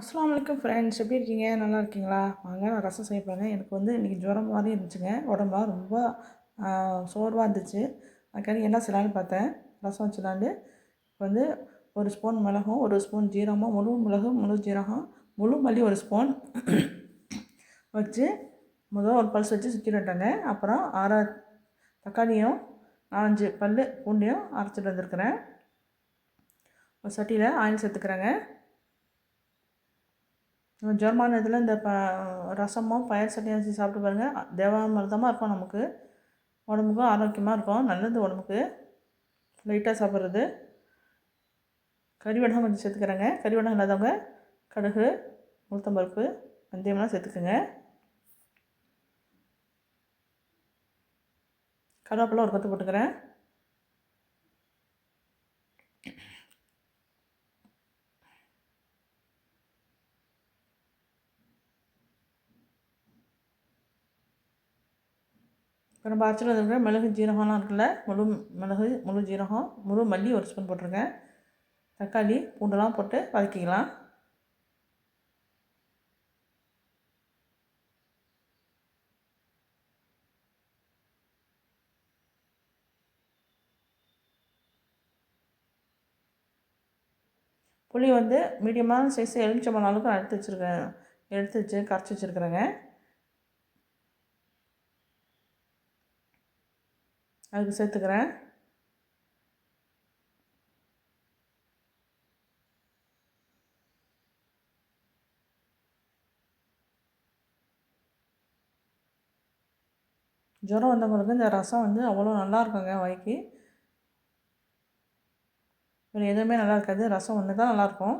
அஸ்லாம் வலைக்கம் ஃப்ரெண்ட்ஸ் எப்படி இருக்கீங்க? நல்லா இருக்கீங்களா? வாங்க நான் ரசம் செய்ய போகிறேன் எனக்கு வந்து இன்றைக்கி ஜுரம் மாதிரி இருந்துச்சுங்க. உடம்புலாம் ரொம்ப சோர்வாக இருந்துச்சு. அதுக்காக என்ன செய்யலான்னு பார்த்தேன். ரசம் வச்சுலாண்டு இப்போ வந்து ஒரு ஸ்பூன் மிளகும் ஒரு ஸ்பூன் ஜீரகமும் முழு மிளகு முழு ஜீரகம் முழு மல்லி ஒரு ஸ்பூன் வச்சு முதல் ஒரு பல்ஸ் வச்சு சுற்றி விட்டேங்க அப்புறம் அரை தக்காளியும் நாலஞ்சு பல் பூண்டையும் அரைச்சிட்டு வந்திருக்கிறேன். ஒரு சட்டியில் ஆயில் சேர்த்துக்கிறேங்க. ஜுரமான இதில் இந்த ப ரசமும் பயிர் சட்னி வச்சு சாப்பிட்டு பாருங்கள் தேவாமிர்தமாக இருக்கும் நமக்கு. உடம்புக்கும் ஆரோக்கியமாக இருக்கும். நல்லது உடம்புக்கு. லைட்டாக சாப்பிட்றது. கறிவடகம் கொஞ்சம் சேர்த்துக்கிறேங்க. கறிவடகம் இல்லாதவங்க கடுகு உளுத்தம்பருப்பு வெந்தயம்லாம் சேர்த்துக்குங்க. கருவேப்பிலை ஒரு கொத்து போட்டுக்கிறேன். இப்போ நம்ம அரைச்சிட்டு இருக்கிற மிளகு ஜீரகம்லாம் இருக்குல்ல முழு மிளகு முழு ஜீரகம் முழு மல்லி ஒரு ஸ்பூன் போட்டிருக்கேன். தக்காளி பூண்டெல்லாம் போட்டு வதக்கிக்கலாம். புளி வந்து மீடியமான சைஸ் எலுமிச்சம்பழம் அளவுக்கு எடுத்து வச்சுருக்கேன். எடுத்து வச்சு கரைச்சி வச்சுருக்குறேங்க. அதுக்கு சேர்த்துக்கிறேன். ஜுரம் வந்தவங்களுக்கு இந்த ரசம் வந்து அவ்வளோ நல்லா இருக்குங்க வாய்க்கு. வேறு எதுவுமே நல்லா இருக்காது. ரசம் ஒன்று தான் நல்லாயிருக்கும்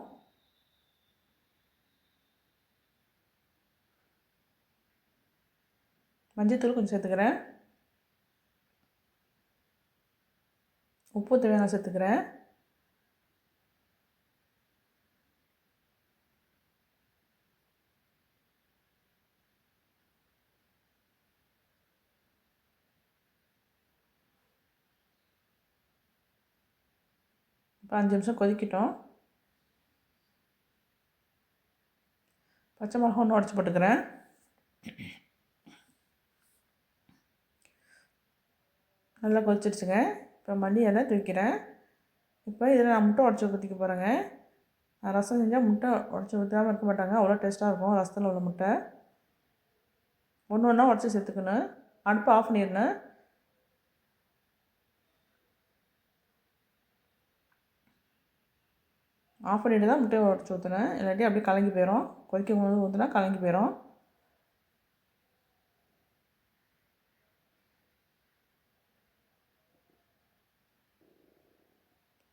மஞ்சத்தூள் கொஞ்சம் சேர்த்துக்கிறேன். உப்பு தேவையான சேர்த்துக்கிறேன். இப்போ அஞ்சு நிமிஷம் கொதிக்கிட்டோம். பச்சை மிளகா ஒன்று உடச்சி போட்டுக்கிறேன். நல்லா கொதிச்சிருச்சுங்க. இப்போ மல்லி இலை தூக்கிறேன் இப்போ இதில் நான் முட்டை உடச்சி ஊற்றிக்க போகிறேங்க ரசம் செஞ்சால் முட்டை உடச்சி ஊற்றாமல் இருக்க மாட்டாங்க. அவ்வளோ டேஸ்ட்டாக இருக்கும் ரசத்தில் உள்ள முட்டை. ஒன்று ஒன்றா உடச்சி சேர்த்துக்கணும். அடுப்பு ஆஃப் பண்ணிடணும். ஆஃப் பண்ணிட்டு தான் முட்டையை உடச்சி ஊற்றுனேன் இல்லாட்டி அப்படியே கலங்கி போயிடும் கொதிக்கும் போது ஊற்றுனா கலங்கி போயிடும்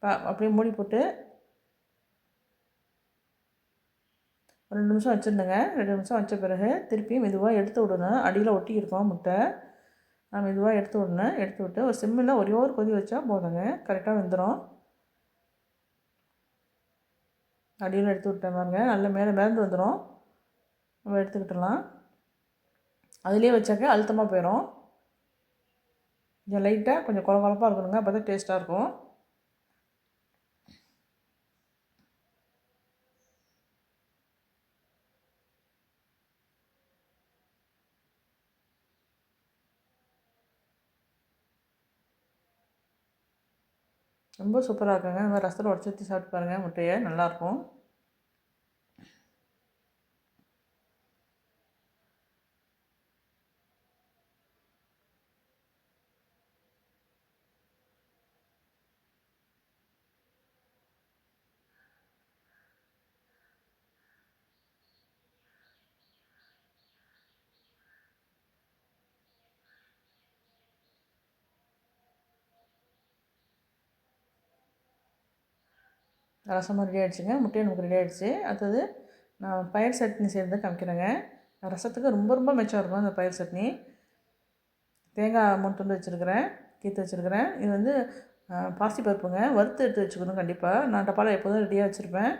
அப்படியே மூடி போட்டு ஒரு ரெண்டு நிமிஷம் வச்சுருந்தேங்க. ரெண்டு நிமிஷம் வச்ச பிறகு திருப்பி மெதுவாக எடுத்து விடணும். அடியில் ஒட்டி இருக்கும் முட்டை. நான் மெதுவாக எடுத்து விடணும். எடுத்து விட்டு ஒரு சிம்மில் ஒரே ஒரு கொதி வச்சா போதுங்க. கரெக்டாக வெந்துடும் அடியில் எடுத்து விட்டேன் பாருங்க. நல்ல மேலே மேலேந்து வந்துடும் நம்ம எடுத்துக்கிட்டலாம் அதுலேயே வச்சாக்க அழுத்தமாக போயிடும் கொஞ்சம் லைட்டாக கொஞ்சம் குழ குழப்பாக இருக்கணுங்க. அப்போ தான் டேஸ்ட்டாக இருக்கும். ரொம்ப சூப்பராக இருக்குங்க. இந்த மாதிரி ரசத்தில் உடச்சி ஊற்றி சாப்பிட்டு பாருங்கள் முட்டையை நல்லாயிருக்கும். ரசமும் ரெடி ஆகிடுச்சுங்க முட்டையும் நமக்கு ரெடி ஆகிடுச்சு அடுத்தது நான் பயிர் சட்னி செய்கிறது காமிக்கிறேங்க. ரசத்துக்கு ரொம்ப ரொம்ப மெச்சம் இருக்கும் அந்த பயிர் சட்னி. தேங்காய் மூணு துண்டு வச்சுருக்கிறேன். கீத்து வச்சுருக்கிறேன். இது வந்து பாசி பருப்புங்க. வறுத்து எடுத்து வச்சுக்கணும் கண்டிப்பாக நான் டப்பாவில் எப்போதும் ரெடியாக வச்சுருப்பேன்.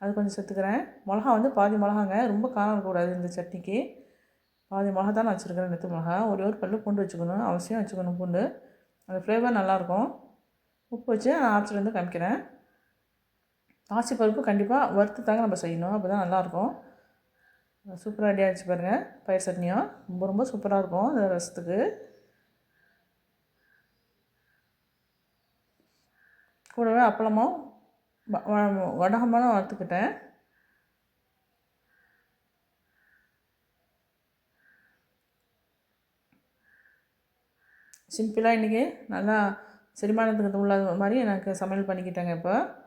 அது கொஞ்சம் சேர்த்துக்கிறேன் மிளகா வந்து பாதி மிளகாங்க. ரொம்ப காரம் இருக்கக்கூடாது இந்த சட்னிக்கு. பாதி மிளகா தான் நான் வச்சுருக்கிறேன். நெத்து மிளகா. ஒரே ஒரு பல்லு பூண்டு வச்சுக்கணும். அவசியம் வச்சுக்கணும் பூண்டு. அந்த ஃப்ளேவர் நல்லாயிருக்கும் உப்பு வச்சு நான் ஆப்ஷன் வந்து காமிக்கிறேன். பாசி பருப்பு கண்டிப்பாக வறுத்து தாங்க நம்ம செய்யணும். அப்போ தான் நல்லாயிருக்கும். சூப்பராக ரெடி ஆகிடுச்சு பாருங்கள் பயிர் சட்னியும் ரொம்ப ரொம்ப சூப்பராக இருக்கும் அந்த ரசத்துக்கு. கூடவே அப்பளமும் வ- வறுத்துக்கிட்டேன். சிம்பிளாக இன்றைக்கி நல்லா செரிமானத்துக்கு உள்ள மாதிரி எனக்கு சமையல் பண்ணிக்கிட்டேங்க இப்போ.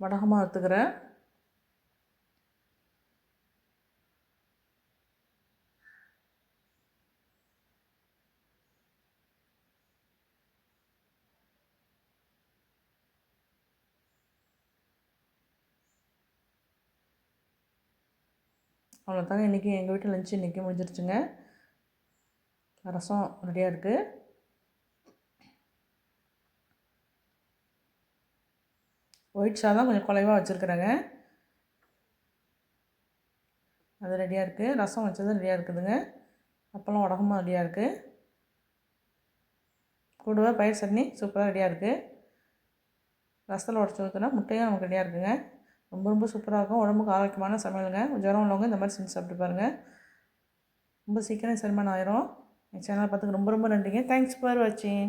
வடகமாக எடுத்துக்கிறேன். அவ்வளோதாங்க இன்றைக்கி எங்கள் வீட்டில் லஞ்சு இன்றைக்கி முடிஞ்சிருச்சுங்க. ரசம் ரெடியாக இருக்குது ஒயிட் சாதம் கொஞ்சம் குலைவாக வச்சுருக்குறேங்க. அது ரெடியாக இருக்குது ரசம் வச்சதும் ரெடியாக இருக்குதுங்க. அப்பளம் உடகமும் ரெடியாக இருக்குது கூடவே பயிர் சட்னி சூப்பராக ரெடியாக இருக்குது ரசத்தில் உடச்சி ஊற்றினா முட்டையும் நமக்கு ரெடியாக இருக்குங்க. ரொம்ப ரொம்ப சூப்பராக இருக்கும். உடம்புக்கு ஆரோக்கியமான சமையலுங்க. ஜுரம் உள்ளவங்க இந்த மாதிரி செஞ்சு சாப்பிட்டு பாருங்கள் ரொம்ப சீக்கிரம் செரிமானம் ஆயிரும். என் சேனலை பார்த்துக்கு ரொம்ப ரொம்ப நன்றிங்க. தேங்க்ஸ் ஃபார் வாட்சிங்